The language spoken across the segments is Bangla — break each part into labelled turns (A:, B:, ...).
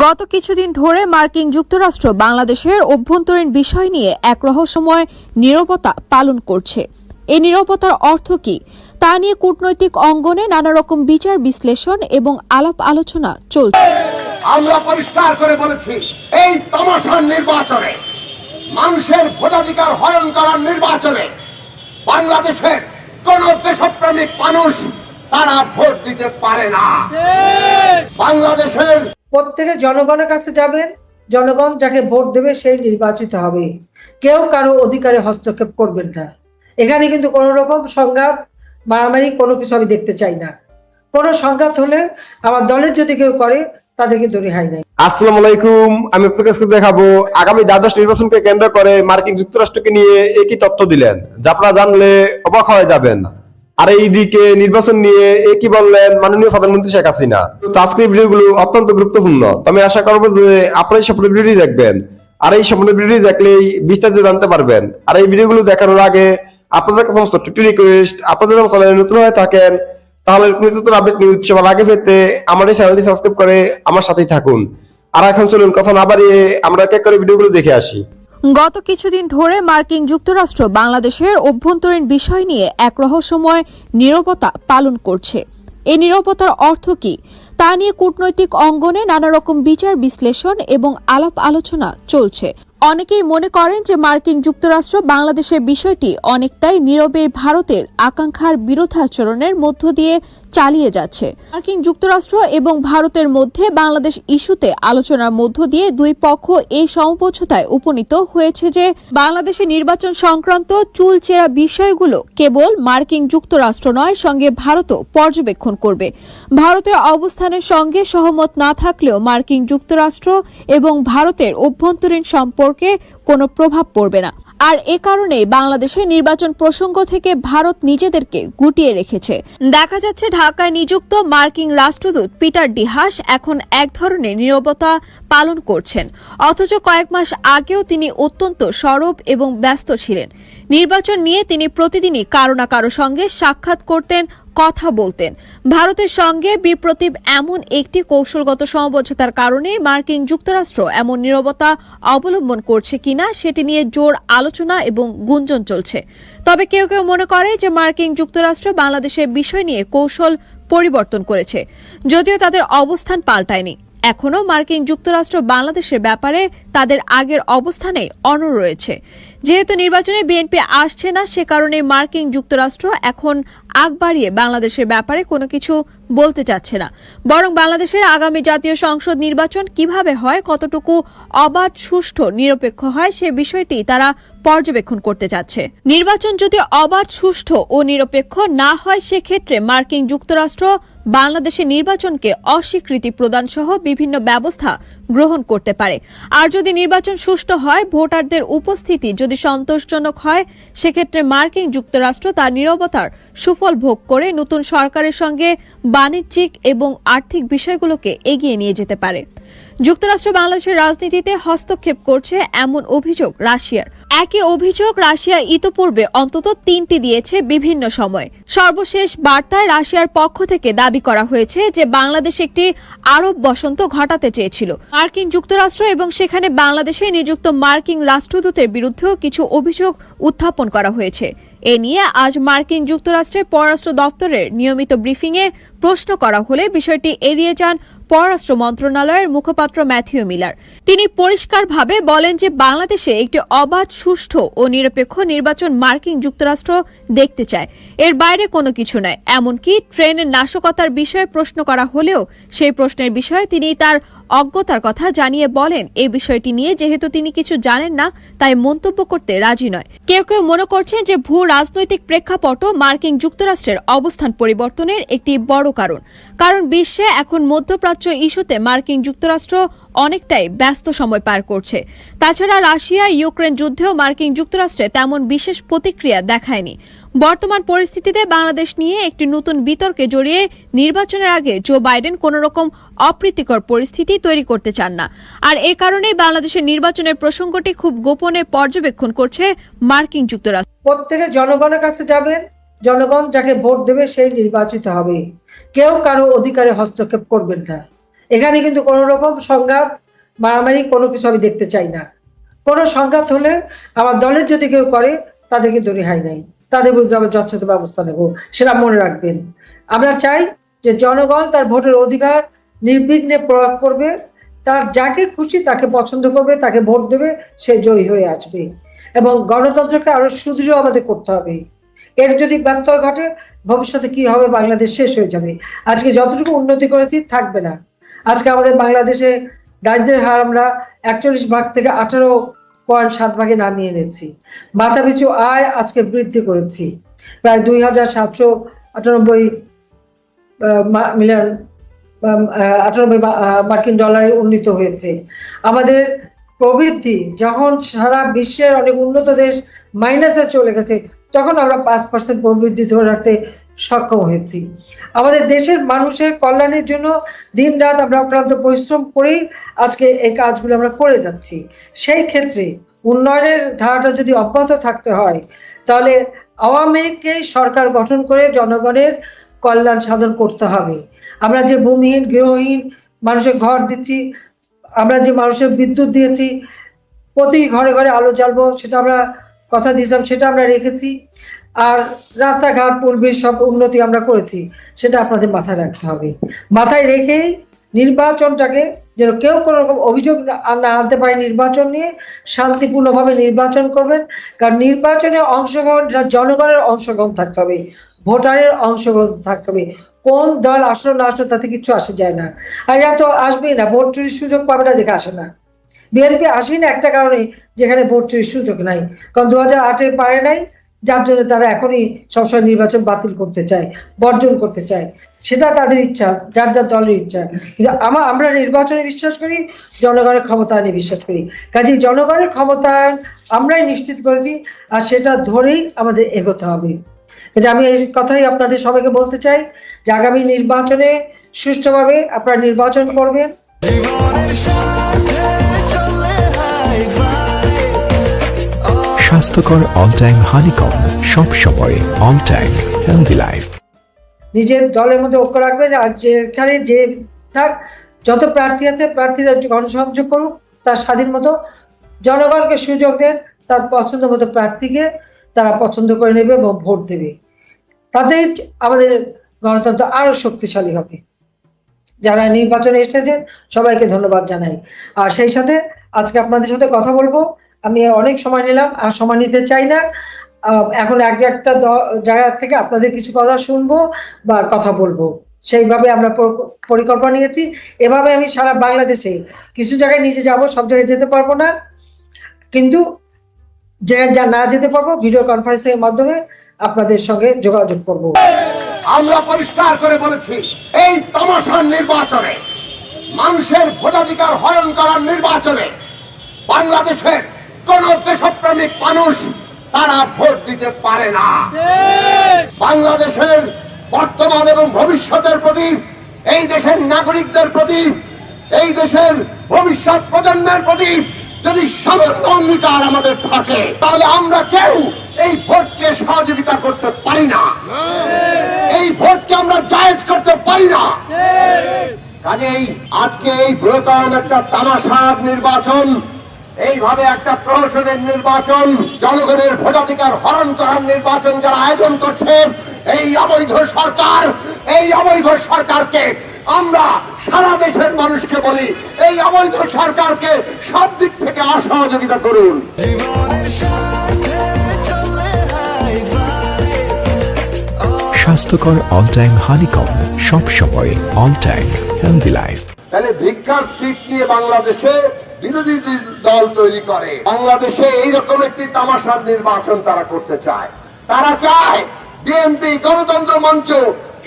A: গত কিছুদিন ধরে মার্কিন যুক্তরাষ্ট্র বাংলাদেশের অভ্যন্তরীণ বিষয় নিয়ে এক রহস্যময় নীরবতা পালন করছে। এই নীরবতার অর্থ কি? তা নিয়ে কূটনৈতিক অঙ্গনে নানা রকম বিচার বিশ্লেষণ এবং আলাপ আলোচনা চলছে।
B: আমরা পরিষ্কার করে বলেছি এই তামাশার নির্বাচনে মানুষের ভোটাধিকার হরণ করার নির্বাচনে বাংলাদেশের কোন দেশপ্রেমিক মানুষ তারা ভোট দিতে পারে না। বাংলাদেশের
C: প্রত্যেকে জনগণের কাছে যাবেন, জনগণ যাকে ভোট দেবে সেই নির্বাচিত হবে। কেউ কারও অধিকারে হস্তক্ষেপ করবেন না। এখানে কিন্তু কোনো রকম সংঘাত, মারামারি কোনো কিছু আমি দেখতে চাই না। কোনো সংঘাত হলে আমার দলের যদি কেউ করে, তাদের কিন্তু রেহাই নেই।
D: আসসালামু আলাইকুম, আমি আপনাদের কাছে দেখাবো, আগামী দ্বাদশ নির্বাচনকে কেন্দ্র করে মার্কিন যুক্তরাষ্ট্রকে নিয়ে একই তথ্য দিলেন, যা আপনারা জানলে অবাক হয়ে যাবেন। আর এইদিকে নির্বাচন নিয়ে এ কি বললেন মাননীয় প্রধানমন্ত্রী শেখ হাসিনা? তো আজকের ভিডিওগুলো অত্যন্ত গুরুত্বপূর্ণ। আমি আশা করব যে আপনারা এই ভিডিওটি দেখবেন। আর এই সম্পূর্ণ ভিডিওটি দেখলেই বিস্তারিত জানতে পারবেন। আর এই ভিডিওগুলো দেখানোর আগে আপনাদের কাছে সমস্ত টিপি রিকোয়েস্ট আপনাদের চ্যানেলে নতুন হয়ে থাকেন, তাহলে নতুন আপডেট নিউজ সবার আগে পেতে আমার এই চ্যানেলটি সাবস্ক্রাইব করে আমার সাথেই থাকুন। আর এখন চলুন, কথা না বাড়িয়ে আমরা এক করে ভিডিওগুলো দেখে আসি।
A: গত কিছুদিন ধরে মার্কিন যুক্তরাষ্ট্র বাংলাদেশের অভ্যন্তরীণ বিষয় নিয়ে এক রহস্যময় নীরবতা পালন করছে। এই নীরবতার অর্থ কি? তা নিয়ে কূটনৈতিক অঙ্গনে নানা রকম বিচার বিশ্লেষণ এবং আলাপ আলোচনা চলছে। অনেকেই মনে করেন যে মার্কিন যুক্তরাষ্ট্র বাংলাদেশের বিষয়টি অনেকটাই নীরবে ভারতের আকাঙ্ক্ষার বিরোধাচরণের মধ্য দিয়ে চালিয়ে যাচ্ছে। মার্কিন যুক্তরাষ্ট্র এবং ভারতের মধ্যে বাংলাদেশ ইস্যুতে আলোচনার মধ্য দিয়ে দুই পক্ষ এই সমঝোতায় উপনীত হয়েছে যে বাংলাদেশে নির্বাচন সংক্রান্ত চুলচেরা বিষয়গুলো কেবল মার্কিন যুক্তরাষ্ট্র নয়, সঙ্গে ভারতও পর্যবেক্ষণ করবে। ভারতের অবস্থানের সঙ্গে সহমত না থাকলেও মার্কিন যুক্তরাষ্ট্র এবং ভারতের অভ্যন্তরীণ সম্পর্কে কোনো প্রভাব পড়বে না। আর এ কারণে বাংলাদেশে নির্বাচন প্রসঙ্গ থেকে ভারত নিজেদেরকে গুটিয়ে রেখেছে। দেখা যাচ্ছে ঢাকায় নিযুক্ত মার্কিন রাষ্ট্রদূত পিটার ডিহাস এখন এক ধরনের নীরবতা পালন করছেন। অথচ কয়েক মাস আগেও তিনি অত্যন্ত সরব এবং ব্যস্ত ছিলেন। নির্বাচন নিয়ে তিনি প্রতিদিনই কারও না কারও সঙ্গে সাক্ষাৎ করতেন কথা বলতেন। ভারতের সঙ্গে বিপ্রতীপ এমন একটি কৌশলগত সমবোঝতার কারণে মার্কিন যুক্তরাষ্ট্র এমন নিরবতা অবলম্বন করছে কিনা সেটি নিয়ে জোর আলোচনা এবং গুঞ্জন চলছে। তবে কেউ কেউ মনে করে যে মার্কিন যুক্তরাষ্ট্র বাংলাদেশের বিষয় নিয়ে কৌশল পরিবর্তন করেছে, যদিও তাদের অবস্থান পাল্টায়নি। এখনও মার্কিন যুক্তরাষ্ট্র বাংলাদেশের ব্যাপারে তাদের আগের অবস্থানে অনড় রয়েছে। যেহেতু নির্বাচনে বিএনপি আসছে না, সে কারণে মার্কিন যুক্তরাষ্ট্র এখন আগ বাড়িয়ে বাংলাদেশের ব্যাপারে কোনো কিছু বলতে চাচ্ছে না। বরং বাংলাদেশের আগামী জাতীয় সংসদ নির্বাচন কীভাবে হয়, কতটুকু অবাধ, সুষ্ঠু, নিরপেক্ষ হয়, সে বিষয়টি তারা পর্যবেক্ষণ করতে চাচ্ছে। নির্বাচন যদি অবাধ, সুষ্ঠু ও নিরপেক্ষ না হয়, সেক্ষেত্রে মার্কিন যুক্তরাষ্ট্র বাংলাদেশের নির্বাচনকে অস্বীকৃতি প্রদান সহ বিভিন্ন ব্যবস্থা গ্রহণ করতে পারে। আর যদি নির্বাচন সুষ্ঠু হয়, ভোটারদের উপস্থিতি যদি সন্তোষজনক হয়, সেক্ষেত্রে মার্কিন যুক্তরাষ্ট্র তার নিরবতার সুফল ভোগ করে নতুন সরকারের সঙ্গে বাণিজ্যিক এবং আর্থিক বিষয়গুলোকে এগিয়ে নিয়ে যেতে পারে। যুক্তরাষ্ট্র বাংলাদেশের রাজনীতিতে হস্তক্ষেপ করছে এমন অভিযোগ রাশিয়ার। একই অভিযোগ রাশিয়া ইতোপূর্বে অন্তত তিনটি দিয়েছে বিভিন্ন সময়। সর্বশেষ বার্তায় রাশিয়ার পক্ষ থেকে দাবি করা হয়েছে যে, বাংলাদেশ একটি আরব বসন্ত ঘটাতে চেয়েছিল। মার্কিন যুক্তরাষ্ট্র এবং সেখানে বাংলাদেশে নিযুক্ত মার্কিন রাষ্ট্রদূতের বিরুদ্ধেও কিছু অভিযোগ উত্থাপন করা হয়েছে। এ নিয়ে আজ মার্কিন যুক্তরাষ্ট্রের পররাষ্ট্র দপ্তরের নিয়মিত ব্রিফিংয়ে প্রশ্ন করা হলে বিষয়টি এড়িয়ে যান পররাষ্ট্র মন্ত্রণালয়ের মুখপাত্র ম্যাথিউ মিলার। তিনি পরিষ্কারভাবে বলেন যে বাংলাদেশে একটি অবাধ, সুষ্ঠু ও নিরপেক্ষ নির্বাচন মার্কিন যুক্তরাষ্ট্র দেখতে চায়। এর বাইরে কোনো কিছু নয়। এমনকি ট্রেনের নাশকতার বিষয়ে প্রশ্ন করা হলেও সেই প্রশ্নের বিষয়ে তিনি তার অজ্ঞতার কথা জানিয়ে বলেন, এই বিষয়টি নিয়ে যেহেতু তিনি কিছু জানেন না, তাই মন্তব্য করতে রাজি নয়। কেউ কেউ মনে করছেন যে ভূ রাজনৈতিক প্রেক্ষাপটও মার্কিন যুক্তরাষ্ট্রের অবস্থান পরিবর্তনের একটি বড় কারণ। কারণ বিশ্বে এখন মধ্যপ্রাচ্য ইস্যুতে মার্কিন যুক্তরাষ্ট্র অনেকটাই ব্যস্ত সময় পার করছে। তাছাড়া রাশিয়া ইউক্রেন যুদ্ধেও মার্কিন যুক্তরাষ্ট্রে তেমন বিশেষ প্রতিক্রিয়া দেখায়নি। বর্তমান পরিস্থিতিতে বাংলাদেশ নিয়ে একটি নতুন বিতর্কে জড়িয়ে নির্বাচনের আগে জো বাইডেন কোন রকম অপ্রীতিকর পরিস্থিতি তৈরি করতে চান না। আর এ কারণেই বাংলাদেশের নির্বাচনের প্রসঙ্গটি খুব গোপনে পর্যবেক্ষণ করছে মার্কিন যুক্তরাষ্ট্র।
C: প্রত্যেকে জনগণের কাছে যাবেন জনগণ যাকে ভোট দেবে সেই নির্বাচিত হবে। কেউ কারও অধিকারে হস্তক্ষেপ করবেন না। এখানে কিন্তু কোনো রকম সংঘাত, মারামারি কোনো কিছু আমি দেখতে চাই না। কোনো সংঘাত হলে আমার দলের যদি কেউ করে তাদের কিন্তু রেহাই নাই। তাদের বিরুদ্ধে আমরা যথাযথ ব্যবস্থা নেব, সেটা মনে রাখবেন। আমরা চাই যে জনগণ তার ভোটের অধিকার নির্বিঘ্নে প্রয়োগ করবে, তার যাকে খুশি তাকে পছন্দ করবে, তাকে ভোট দেবে, সে জয়ী হয়ে আসবে। এবং গণতন্ত্রকে আরও সুদৃঢ় আমাদের করতে হবে। এর যদি ব্যর্থ ঘটে, ভবিষ্যতে কি হবে বাংলাদেশ শেষ হয়ে যাবে। আজকে যতটুকু উন্নতি করেছি, থাকবে না। আজকে আমাদের বাংলাদেশে দারিদ্রের হার আমরা একচল্লিশ ভাগ থেকে আঠারো পয়েন্ট সাত ভাগে নামিয়ে এনেছি। মাথা পিছু আয় আজকে বৃদ্ধি করেছি। প্রায় দুই হাজার সাতশো আটানব্বই মিলিয়ন আটানব্বই মার্কিন ডলারে উন্নীত হয়েছে। আমাদের প্রবৃদ্ধি যখন সারা বিশ্বের অনেক উন্নত দেশ মাইনাসে চলে গেছে, তখন আমরা পাঁচ পার্সেন্ট প্রবৃদ্ধি ধরে রাখতে সক্ষম হয়েছি। আমাদের দেশের মানুষের কল্যাণের জন্য দিন রাত আমরা অক্লান্ত পরিশ্রম করেই আজকে এই কাজগুলো আমরা করে যাচ্ছি। সেই ক্ষেত্রে উন্নয়নের ধারাটা যদি অব্যাহত থাকতে হয়, তাহলে আওয়ামী সরকার গঠন করে জনগণের কল্যাণ সাধন করতে হবে। আমরা যে ভূমিহীন, গৃহহীন মানুষের ঘর দিচ্ছি, আমরা যে মানুষের বিদ্যুৎ দিয়েছি, প্রতি ঘরে ঘরে আলো জ্বালবো, সেটা আমরা কথা দিয়েছিলাম, সেটা আমরা রেখেছি। আর রাস্তাঘাট পুল ব্রিজ সব উন্নতি আমরা করেছি, সেটা আপনাদের মাথায় রাখতে হবে। মাথায় রেখেই নির্বাচনটাকে যেন কেউ কোনো রকম অভিযোগ না আনতে পারে নির্বাচন নিয়ে, শান্তিপূর্ণভাবে নির্বাচন করবেন। কারণ নির্বাচনে অংশগ্রহণ জনগণের অংশগ্রহণ থাকতে হবে, ভোটারের অংশগ্রহণ থাকতে হবে। কোন দল আসলো, না আসলো, তাতে কিছু আসে যায় না। আর এরা তো আসবেই না, ভোট চুরির সুযোগ পাবে না, দেখে আসে না। বিএনপি আসেই না একটা কারণে, যেখানে ভোট চুরির সুযোগ নাই। কারণ দু হাজার আটে পারে নাই যার জন্য তারা এখনই সবসময় নির্বাচন বাতিল করতে চায়, বর্জন করতে চায়। সেটা তাদের ইচ্ছা, যার যার দলের ইচ্ছা। কিন্তু আমার আমরা নির্বাচনে বিশ্বাস করি, জনগণের ক্ষমতায়নে বিশ্বাস করি। কাজেই জনগণের ক্ষমতায়ন আমরাই নিশ্চিত করেছি আর সেটা ধরেই আমাদের এগোতে হবে। যে আমি এই কথাই আপনাদের সবাইকে বলতে চাই, যে আগামী নির্বাচনে সুষ্ঠুভাবে আপনারা নির্বাচন করবেন।
E: স্বাস্থ্যকর অল টাইম হানিকম সব সময় অল টাইম হেলদি লাইফ
C: নিজের দলের মধ্যে ঐক্য রাখবেন আর যেখানে যে থাক, যত প্রার্থী আছে, প্রার্থীরা গণসংযোগ করুক, তার স্বাধীন মতো জনগণকে সুযোগ দেন, তার পছন্দ মতো প্রার্থীকে তারা পছন্দ করে নেবে এবং ভোট দেবে। তাদের আমাদের গণতন্ত্র আরও শক্তিশালী হবে। যারা নির্বাচনে এসেছেন, সবাইকে ধন্যবাদ জানাই। আর সেই সাথে আজকে আপনাদের সাথে কথা বলব। আমি অনেক সময় নিলাম, আর সময় নিতে চাই না। এখন এক একটা জায়গা থেকে আপনাদের কিছু কথা শুনব বা কথা বলব। সেইভাবে আমরা পরিকল্পনা নিয়েছি। এভাবে আমি সারা বাংলাদেশে কিছু জায়গায় নিচে যাব, সব জায়গায় যেতে পারব না। কিন্তু যে যা না যেতে পারব, ভিডিও কনফারেন্সের মাধ্যমে আপনাদের সঙ্গে যোগাযোগ করব।
B: আমরা পরিষ্কার করে বলেছি, এই তামাশার নির্বাচনে মানুষের ভোটাধিকার হরণ করার নির্বাচনে বাংলাদেশের কোন দেশপ্রেমিক মানুষ তারা ভোট দিতে পারে না। বাংলাদেশের বর্তমান এবং ভবিষ্যতের প্রতি এই দেশের নাগরিকদের প্রতি এই দেশের ভবিষ্যৎ প্রজন্মের প্রতি যদি সামান্য অঙ্গীকার আমাদের থাকে তাহলে আমরা কেউ এই ভোটকে সহযোগিতা করতে পারি না। এই ভোটকে আমরা জায়েজ করতে পারি না। কাজেই আজকে এই ব্রোকন একটা তামাশার নির্বাচন এইভাবে একটা প্রহসনের নির্বাচন জনগণের ভোটাধিকার হরণ করার নির্বাচন যারা আয়োজন করছে এই অবৈধ সরকার এই অবৈধ সরকারকে আমরা সারা দেশের মানুষকে বলি এই অবৈধ সরকারকে সব দিক থেকে অসহযোগিতা করুন।
E: স্বাস্থ্যকর অল টাইম হানিকম সব সময় অল টাইম হেলদি লাইফ
B: তাহলে ভিক্ষার সিট নিয়ে বাংলাদেশে বিরোধী দল তৈরি করে। বাংলাদেশে এইরকম একটি তামাশার নির্বাচন তারা করতে চায়। তারা চায় বিএনপি গণতন্ত্র মঞ্চ,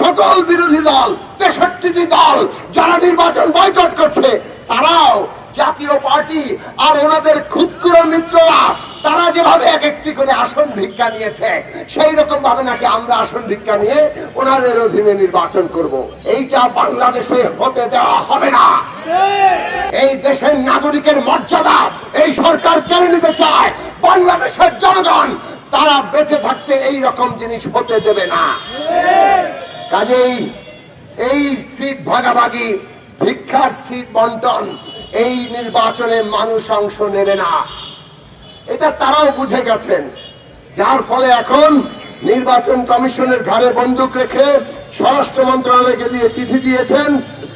B: সকল বিরোধী দল, তেষট্টিটি দল যারা নির্বাচন বয়কট করছে, তারাও জাতীয় পার্টি আর ওনাদের ক্ষুদ্র মিত্ররা তারা যেভাবে এক একটি করে আসন ভিক্ষা নিয়েছে, সেই রকম ভাবে নাকি আমরা আসন ভিক্ষা নিয়ে ওনাদের অধীনে নির্বাচন করব। এইটা বাংলাদেশে হতে দেওয়া হবে না। এই দেশের নাগরিকের মর্যাদা এই সরকার কেড়ে নিতে চায়, বাংলাদেশের জনগণ। তারা বেঁচে থাকতে এই রকম জিনিস হতে দেবে না। কাজেই এই সিট ভাগাভাগি, ভিক্ষার সিট বন্টন, এই নির্বাচনে মানুষ অংশ নেবে না। এটা তারাও বুঝে গেছেন। যার ফলে এখন নির্বাচন কমিশনের ঘাড়ে বন্দুক রেখে স্বরাষ্ট্র মন্ত্রণালয়কে দিয়ে চিঠি দিয়েছেন।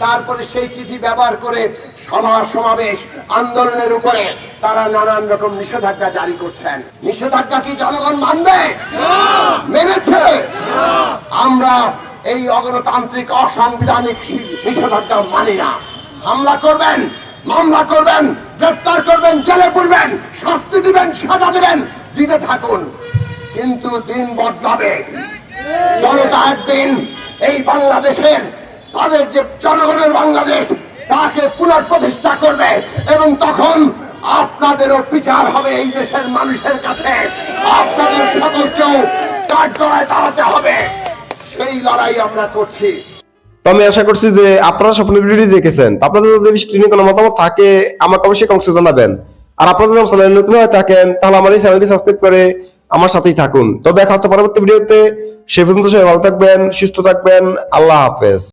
B: তারপরে সেই চিঠি ব্যবহার করে সভা সমাবেশ আন্দোলনের উপরে তারা নানান রকম নিষেধাজ্ঞা জারি করছেন। নিষেধাজ্ঞা কি জনগণ মানবে? মেনেছে? আমরা এই অগণতান্ত্রিক অসাংবিধানিক নিষেধাজ্ঞা মানি না। হামলা করবেন মামলা করবেন গ্রেফতার করবেন, জেলে পুরবেন শাস্তি দিবেন, সাজা দিবেন, দিতে থাকুন। কিন্তু দিন বদলাবে। জনতা একদিন এই বাংলাদেশের, তাদের যে জনগণের বাংলাদেশ, তাকে পুনঃপ্রতিষ্ঠা করবে এবং তখন আপনাদেরও বিচার হবে এই দেশের মানুষের কাছে। আপনাদের সকলকেও কাঠগড়ায় দাঁড়াতে হবে। সেই লড়াই আমরা করছি।
D: তো আমি আশা করছি যে আপনারা স্বপ্নের ভিডিওটি দেখেছেন। আপনাদের যদি নিয়ে কোনো মতামত থাকে, আমাকে অবশ্যই কমসে জানাবেন। আর আপনারা যদি চ্যানেল নতুন হয়ে থাকেন, তাহলে আমার এই চ্যানেলটি সাবস্ক্রাইব করে আমার সাথেই থাকুন। তো দেখা হচ্ছে পরবর্তী ভিডিওতে। সে পর্যন্ত সবাই ভালো থাকবেন, সুস্থ থাকবেন। আল্লাহ হাফেজ।